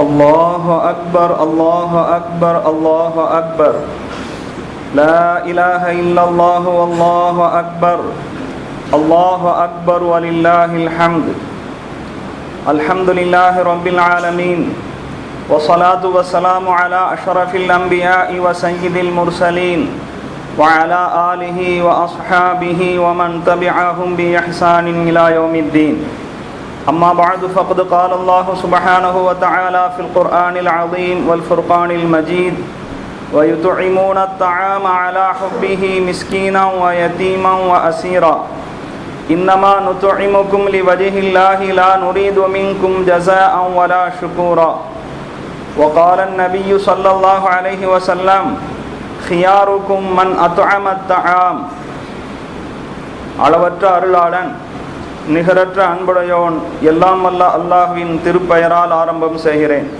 الله أكبر الله أكبر الله أكبر لا إله إلا الله والله أكبر الله أكبر ولله الحمد الحمد لله رب العالمين والصلاة والسلام على أشرف الأنبياء وسيد المرسلين وعلى آله وأصحابه ومن تبعهم بإحسان إلى يوم الدين أما بعد فقد قال الله سبحانه وتعالى في القرآن العظيم والفرقان المجيد ويطعمون الطعام على حبه مسكينا ويتيما وأسيرا إنما نطعمكم لوجه الله لا نريد منكم جزاء ولا شكورا وقال النبي صلى الله عليه وسلم خياركم من أطعم الطعام அளவற்ற அருளாளன் நிகரற்ற அன்புடையோன் எல்லாம் வல்ல அல்லாஹ்வின் திருப்பெயரால் ஆரம்பம் செய்கிறேன்.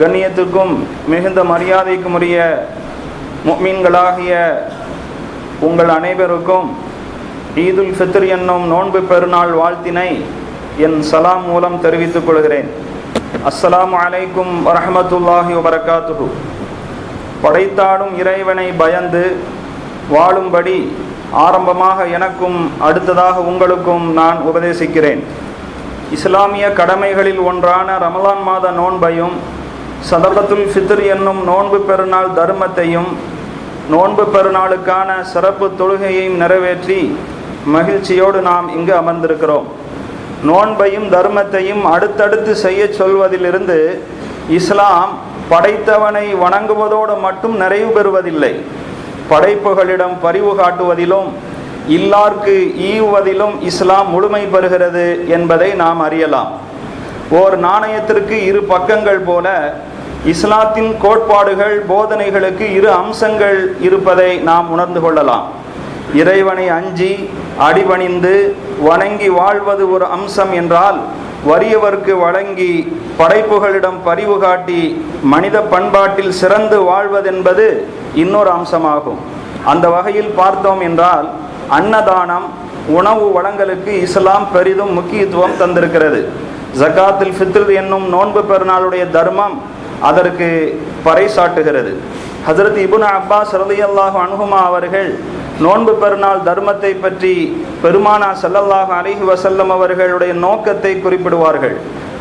கண்ணியத்துக்கும் மிகுந்த மரியாதைக்கும் உரிய முக்மீன்களாகிய உங்கள் அனைவருக்கும் ஈதுல் ஃபித்ர் என்னும் நோன்பு பெருநாள் வாழ்த்தினை என் சலாம் மூலம் தெரிவித்துக் கொள்கிறேன். அஸ்ஸலாமு அலைக்கும் வரஹமத்துல்லாஹி வபரகாத்துஹு. படைத்தாடும் இறைவனை பயந்து வாழும்படி ஆரம்பமாக எனக்கும் அடுத்ததாக உங்களுக்கும் நான் உபதேசிக்கிறேன். இஸ்லாமிய கடமைகளில் ஒன்றான ரமலான் மாத நோன்பையும் சதபத்துல் ஃபித்ர் என்னும் நோன்பு பெருநாள் தர்மத்தையும் நோன்பு பெருநாளுக்கான சிறப்பு தொழுகையையும் நிறைவேற்றி மகிழ்ச்சியோடு நாம் இங்கு அமர்ந்திருக்கிறோம். நோன்பையும் தர்மத்தையும் அடுத்தடுத்து செய்ய சொல்வதிலிருந்து இஸ்லாம் படைத்தவனை வணங்குவதோடு மட்டும் நிறைவு பெறுவதில்லை. படைப்புகளிடம் பரிவு காட்டுவதிலும் இல்லார்க்கு ஈவுவதிலும் இஸ்லாம் முழுமை பெறுகிறது என்பதை நாம் அறியலாம். ஓர் நாணயத்திற்கு இரு பக்கங்கள் போல இஸ்லாத்தின் கோட்பாடுகள் போதனைகளுக்கு இரு அம்சங்கள் இருப்பதை நாம் உணர்ந்து கொள்ளலாம். இறைவனை அஞ்சி அடிபணிந்து வணங்கி வாழ்வது ஒரு அம்சம் என்றால் வறியவர்க்கு வழங்கி படைப்புகளிடம் பரிவு காட்டி மனித பண்பாட்டில் சிறந்து வாழ்வதென்பது இன்னொரு அம்சமாகும். அந்த வகையில் பார்த்தோம் என்றால் அன்னதானம் உணவு வளங்களுக்கு இஸ்லாம் பெரிதும் முக்கியத்துவம் தந்திருக்கிறது. ஜக்காத்தில் ஃபித்ர் என்னும் நோன்பு பெருநாளுடைய தர்மம் அதற்கு பறைசாட்டுகிறது. ஹசரத் இபுன் அப்பாஸ் ரலியல்லாஹு அனுகுமா அவர்கள் நோன்பு பெருநாள் தர்மத்தை பற்றி பெருமானா சல்லல்லாஹு அலிஹி வசல்லம் அவர்களுடைய நோக்கத்தை குறிப்பிடுவார்கள்.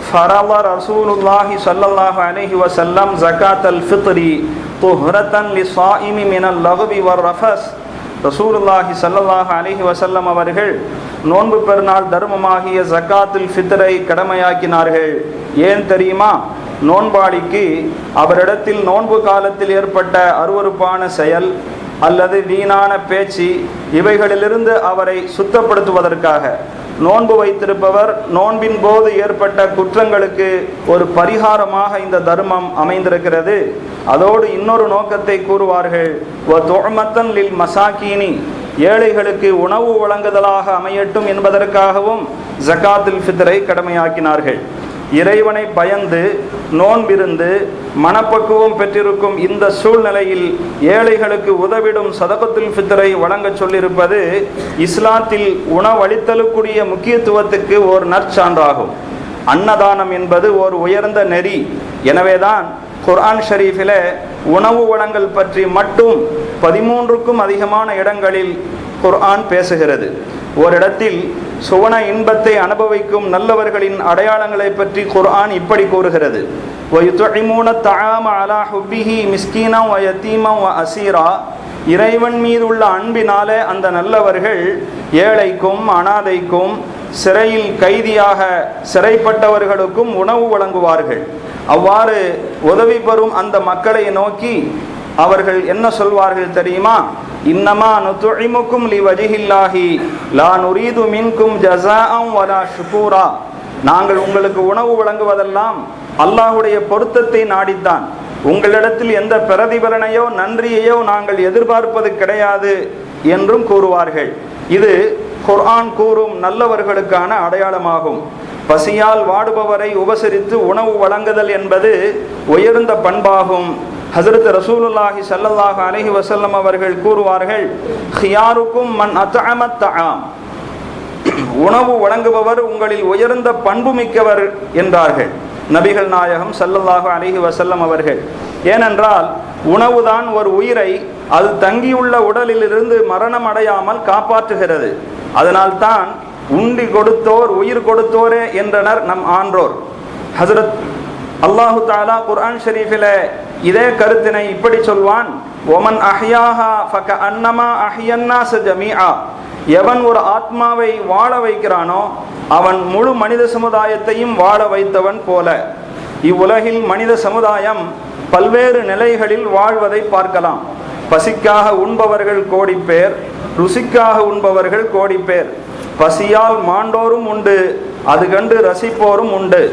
ஃபரவ ரசூலுல்லாஹி சல்லல்லாஹு அலிஹி வசல்லம் ஜகாத் அல் ஃபித்ரி துஹ்ரத்தன் லி சாயிமி மினல் லகுவி வர் ரஃபஸ். ரசூலுல்லாஹி சல்லல்லாஹு அலிஹி வசல்லம் அவர்கள் நோன்பு பெருநாள் தர்மமாகிய ஜக்காத்துல் ஃபித்ரை கடமையாக்கினார்கள். ஏன் தெரியுமா? நோன்பாளிக்கு அவரிடத்தில் நோன்பு காலத்தில் ஏற்பட்ட அருவறுப்பான செயல் அல்லது வீணான பேச்சு இவைகளிலிருந்து அவரை சுத்தப்படுத்துவதற்காக. நோன்பு வைத்திருப்பவர் நோன்பின் போது ஏற்பட்ட குற்றங்களுக்கு ஒரு பரிகாரமாக இந்த தர்மம் அமைந்திருக்கிறது. அதோடு இன்னொரு நோக்கத்தை கூறுவார்கள். லில் மசாக்கீனி ஏழைகளுக்கு உணவு வழங்குதலாக அமையட்டும் என்பதற்காகவும் ஜக்காத்துல் ஃபித்ரை கடமையாக்கினார்கள். இறைவனை பயந்து நோன்பிருந்து மனப்பக்குவம் பெற்றிருக்கும் இந்த சூழ்நிலையில் ஏழைகளுக்கு உதவிடும் சதகத்துல் ஃபித்ரை வழங்க சொல்லியிருப்பது இஸ்லாத்தில் உணவளித்தலுக்குரிய முக்கியத்துவத்துக்கு ஒரு நற்சான்றாகும். அன்னதானம் என்பது ஒரு உயர்ந்த நெறி. எனவேதான் குர்ஆன் ஷரீஃபில் உணவு வளங்கள் பற்றி மட்டும் பதிமூன்றுக்கும் அதிகமான இடங்களில் குர்ஆன் பேசுகிறது. ஓரிடத்தில் சுவன இன்பத்தை அனுபவிக்கும் நல்லவர்களின் அடையாளங்களை பற்றி குர்ஆன் இப்படி கூறுகிறது. அசீரா. இறைவன் மீது உள்ள அன்பினாலே அந்த நல்லவர்கள் ஏழைக்கும் அனாதைக்கும் சிறையில் கைதியாக சிறைப்பட்டவர்களுக்கும் உணவு வழங்குவார்கள். அவ்வாறு உதவி பெறும் அந்த மக்களை நோக்கி அவர்கள் என்ன சொல்வார்கள் தெரியுமா? இன்னமா நுத்துஇமுக்கும் லி வஜிஹில்லாஹி லா நுரீது மின்கும் ஜஸாஅம் வலா ஷுகூரா. நாங்கள் உங்களுக்கு உணவு வழங்குவதெல்லாம் அல்லாஹுடைய பொருத்தத்தை நாடித்தான். உங்களிடத்தில் எந்த பிரதிபலனையோ நன்றியையோ நாங்கள் எதிர்பார்ப்பது கிடையாது என்றும் கூறுவார்கள். இது குர்ஆன் கூறும் நல்லவர்களுக்கான அடையாளமாகும். பசியால் வாடுபவரை உபசரித்து உணவு வழங்குதல் என்பது உயர்ந்த பண்பாகும். ஹசரத் ரசூலுல்லாஹி ஸல்லல்லாஹு அலஹி வசல்லம் அவர்கள் கூறுவார்கள் ஹியாருக்கும் மன் அத்அமத் ஆம் உணவு வழங்குபவர் உங்களில் உயர்ந்த பண்பு மிக்கவர் என்றார்கள். நபிகள் நாயகம் சல்லல்லாஹு அலஹி வசல்லம் அவர்கள் ஏனென்றால் உணவுதான் ஒரு உயிரை அது தங்கியுள்ள உடலிலிருந்து மரணம் அடையாமல் காப்பாற்றுகிறது. அதனால்தான் உண்டி கொடுத்தோர் உயிர் கொடுத்தோரே என்றனர் நம் ஆன்றோர். ஹசரத் அல்லாஹு தாலா குர்ஆன் ஷரீஃபில இதே கருத்தினை இப்படி சொல்வான். ஒமன் அஹ்யாஹா ஃபக அன்னமா அஹ்யன்னாச ஜமீஆ. எவன் ஒரு ஆத்மாவை வாழ வைக்கிறானோ அவன் முழு மனித சமுதாயத்தையும் வாழ வைத்தவன் போல. இவ்வுலகில் மனித சமுதாயம் பல்வேறு நிலைகளில் வாழ்வதை பார்க்கலாம். பசிக்காக உண்பவர்கள் கோடி பேர் ருசிக்காக உண்பவர்கள் கோடி பேர். பசியால் மாண்டோரும் உண்டு அது கண்டு ரசிப்போரும் உண்டு.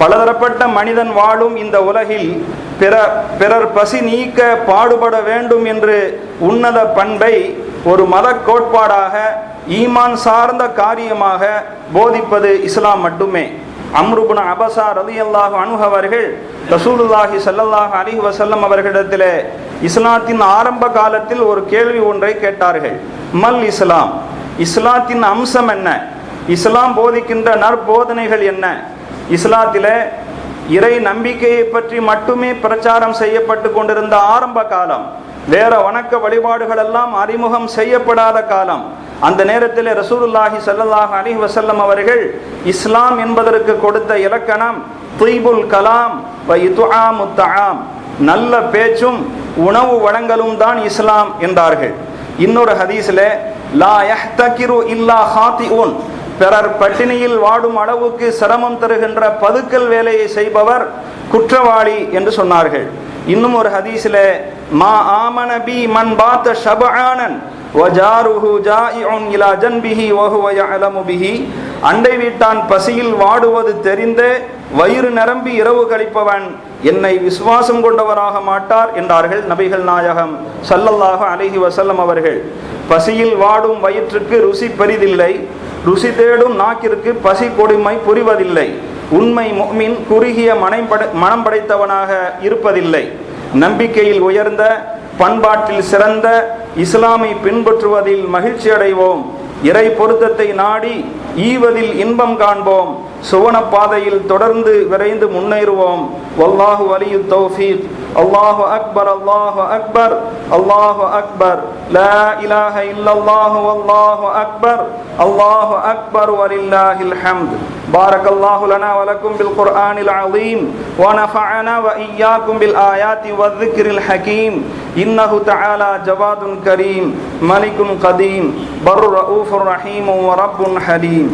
பலதரப்பட்ட மனிதன் வாழும் இந்த உலகில் பிற பிறர் பசி நீக்க பாடுபட வேண்டும் என்று உன்னத பண்பை ஒரு மத கோட்பாடாக ஈமான் சார்ந்த காரியமாக போதிப்பது இஸ்லாம் மட்டுமே. அம்ருபுன அபசா ரலியல்லாஹு அணுகவர்கள் அவர்கள் ரசூலுல்லாஹி சல்லல்லாஹ் அலிஹ் வசல்லம் அவர்களிடத்திலே இஸ்லாத்தின் ஆரம்ப காலத்தில் ஒரு கேள்வி ஒன்றை கேட்டார்கள். மல் இஸ்லாம்? இஸ்லாத்தின் அம்சம் என்ன? இஸ்லாம் போதிக்கின்ற நற்போதனைகள் என்ன? இஸ்லாத்தில் இறை நம்பிக்கையை பற்றி மட்டுமே பிரச்சாரம் செய்யப்பட்டு கொண்டிருந்த ஆரம்ப காலம் வேற வணக்க வழிபாடுகள் எல்லாம் அறிமுகம் செய்யப்படாத காலம் அந்த நேரத்தில் ரசூலுல்லாஹி சல்லாஹ் அலி வசல்லம் அவர்கள் இஸ்லாம் என்பதற்கு கொடுத்த இலக்கணம் துய்புல் கலாம் வ நல்ல பேச்சும் உணவு வழங்கலும் தான் இஸ்லாம் என்றார்கள். இன்னொரு ஹதீஸில் லா யஹ்தகிரு இல்லா ஹாத்திஉன் பிறர் பட்டினியில் வாடும் அளவுக்கு சிரமம் தருகின்ற பதுக்கல் வேலையை செய்பவர் குற்றவாளி என்று சொன்னார்கள். இன்னும் ஒரு ஹதீஸில் மா ஆமன பி மன் பாத்த ஷபானன் வஜாருஹு அண்டை வீட்டான் பசியில் வாடுவது தெரிந்தே வயிறு நிரம்பி இரவு கழிப்பவன் என்னை விசுவாசம் கொண்டவராக மாட்டார் என்றார்கள் நபிகள் நாயகம் சல்லல்லாக அலைஹி வசல்லம் அவர்கள். பசியில் வாடும் வயிற்றுக்கு ருசி பெரிதில்லை. ருசி தேடும் நாக்கிற்கு பசி கொடுமை புரிவதில்லை. உண்மை முஃமின் குறுகிய மனம் படை மனம் படைத்தவனாக இருப்பதில்லை. நம்பிக்கையில் உயர்ந்த பண்பாட்டில் சிறந்த இஸ்லாமை பின்பற்றுவதில் மகிழ்ச்சி அடைவோம் இறை பொருத்தத்தை நாடி ஈவதில் இன்பம் காண்போம். சுவன பாதையில் தொடர்ந்து விரைந்து முன்னேறுவோம் வல்லாஹு வலியு தௌஃபீக் அல்லாஹு அக்பர் அல்லாஹு அக்பர் அல்லாஹு அக்பர் லா இலாஹ இல்லல்லாஹு வல்லாஹு அக்பர் அல்லாஹு அக்பர் வலில்லாஹில் ஹம்த் بارك الله لنا ولكم بالقرآن العظيم ونفعنا وإياكم بالآيات والذكر الحكيم إنه تعالى جواد كريم ملك قديم بر رؤوف رحيم ورب حليم